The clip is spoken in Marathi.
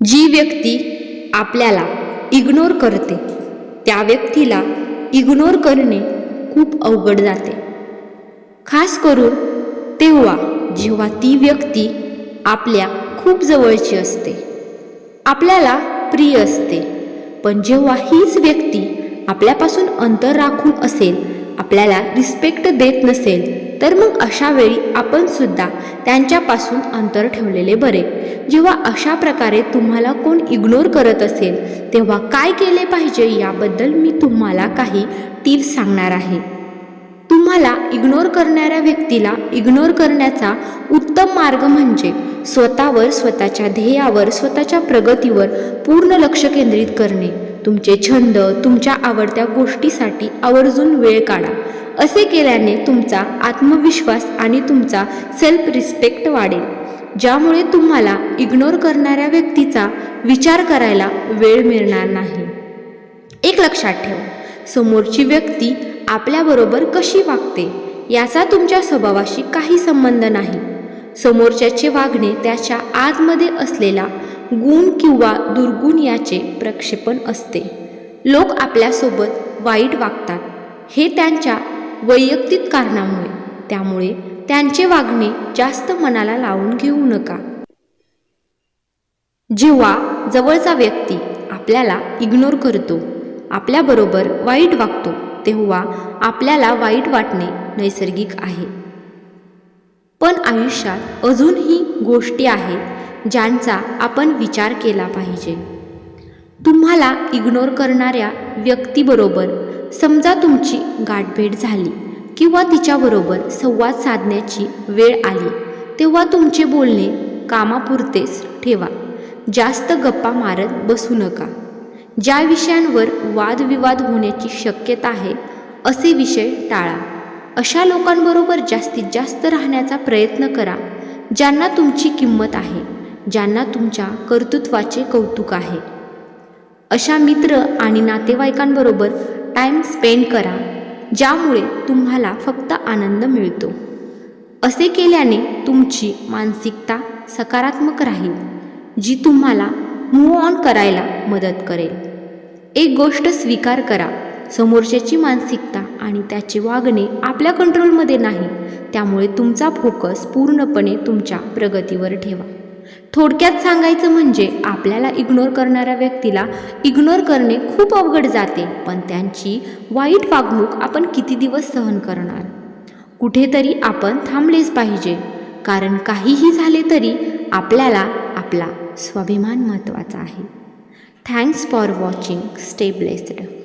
जी व्यक्ती आपल्याला इग्नोर करते त्या व्यक्तीला इग्नोर करणे खूप अवघड जाते. खास करून तेव्हा जेव्हा ती व्यक्ती आपल्या खूप जवळची असते. आपल्याला प्रिय असते पण जेव्हा हीच व्यक्ती आपल्यापासून अंतर राखून असेल आपल्याला रिस्पेक्ट देत नसेल तर मग अशा वेळी आपण सुद्धा त्यांच्यापासून अंतर ठेवलेले बरे. जेव्हा अशा प्रकारे तुम्हाला कोण इग्नोर करत असेल तेव्हा काय केले पाहिजे याबद्दल मी तुम्हाला काही टिप्स सांगणार आहे. तुम्हाला इग्नोर करणाऱ्या व्यक्तीला इग्नोर करण्याचा उत्तम मार्ग म्हणजे स्वतःवर स्वतःच्या ध्येयावर स्वतःच्या प्रगतीवर पूर्ण लक्ष केंद्रित करणे. तुमचे छंद तुमच्या आवडत्या गोष्टीसाठी आवर्जून वेळ काढा. असे केल्याने तुमचा आत्मविश्वास आणि तुमचा सेल्फ रिस्पेक्ट वाढेल. ज्यामुळे तुम्हाला इग्नोर करणाऱ्या व्यक्तीचा विचार करायला वेळ मिळणार नाही. एक लक्षात ठेव समोरची व्यक्ती आपल्याबरोबर कशी वागते याचा तुमच्या स्वभावाशी काही संबंध नाही. समोरच्याचे वागणे त्याच्या आतमध्ये असलेला गुण किंवा दुर्गुण याचे प्रक्षेपण असते. लोक आपल्यासोबत वाईट वागतात. हे त्यांच्या वैयक्तिक कारणामुळे. त्यामुळे त्यांचे वागणे जास्त मनाला लावून घेऊ नका. जेव्हा जवळचा व्यक्ती आपल्याला इग्नोर करतो आपल्याबरोबर वाईट वागतो तेव्हा आपल्याला वाईट वाटणे नैसर्गिक आहे. पण आयुष्यात अजूनही गोष्टी आहेत ज्यांचा आपण विचार केला पाहिजे. तुम्हाला इग्नोर करणाऱ्या व्यक्तीबरोबर समजा तुमची गाठभेट झाली किंवा तिच्याबरोबर संवाद साधण्याची वेळ आली तेव्हा तुमचे बोलणे कामापुरतेच ठेवा. जास्त गप्पा मारत बसू नका. ज्या विषयांवर वादविवाद होण्याची शक्यता आहे असे विषय टाळा. अशा लोकांबरोबर जास्तीत जास्त राहण्याचा प्रयत्न करा ज्यांना तुमची किंमत आहे ज्यांना तुमच्या कर्तृत्वाचे कौतुक आहे. अशा मित्र आणि नातेवाईकांबरोबर टाईम स्पेंड करा ज्यामुळे तुम्हाला फक्त आनंद मिळतो. असे केल्याने तुमची मानसिकता सकारात्मक राहील जी तुम्हाला मूव ऑन करायला मदत करेल. एक गोष्ट स्वीकार करा समोरच्याची मानसिकता आणि त्याचे वागणे आपल्या कंट्रोलमध्ये नाही त्यामुळे तुमचा फोकस पूर्णपणे तुमच्या प्रगतीवर ठेवा. थोडक्यात सांगायचं म्हणजे आपल्याला इग्नोर करणाऱ्या व्यक्तीला इग्नोर करणे खूप अवघड जाते पण त्यांची वाईट वागणूक आपण किती दिवस सहन करणार? कुठेतरी आपण थांबलेच पाहिजे. कारण काहीही झाले तरी आपल्याला आपला स्वाभिमान महत्त्वाचा आहे. Thanks for watching stay blessed